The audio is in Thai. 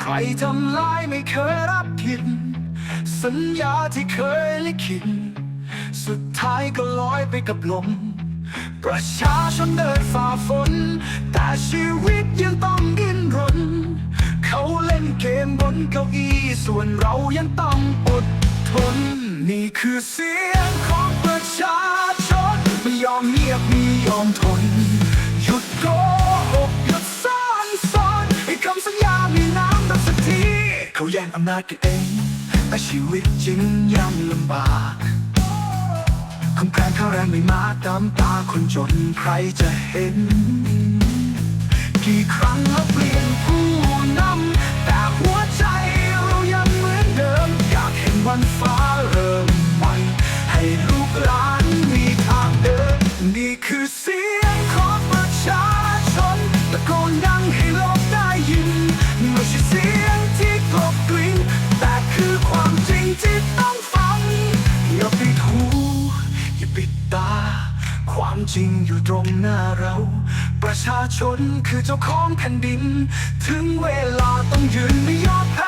ใครทำลายไม่เคยรับผิด สัญญาที่เคยลิขิตสุดท้ายก็ลอยไปกับลม ประชาชนเดินฝ่าฝน แต่ชีวิตยังต้องดิ้นรน เขาเล่นเกมบนเก้าอี้ ส่วนเรายังต้องอดทน นี่คือเสียงของประชา เขาแย่งอำนาจกันเอง แต่ชีวิตจริงยังลำบากคำแพงข้าแรงไม่มาตามตาคนจนใครจะเห็น กี่ครั้งเราเปลี่ยนผู้นำแต่หัวใจเรายังเหมือนเดิม อยากเห็นวันฟ้าเริ่มใหม่ให้ลูกหลานมีทางเดิน นี่คือเสียงของประชาชนตะโกนดังให้โลกได้ยินไม่ใช่เสียง ความจริงอยู่ตรงหน้าเรา ประชาชนคือเจ้าของแผ่นดิน ถึงเวลาต้องยืนไม่ยอมแพ้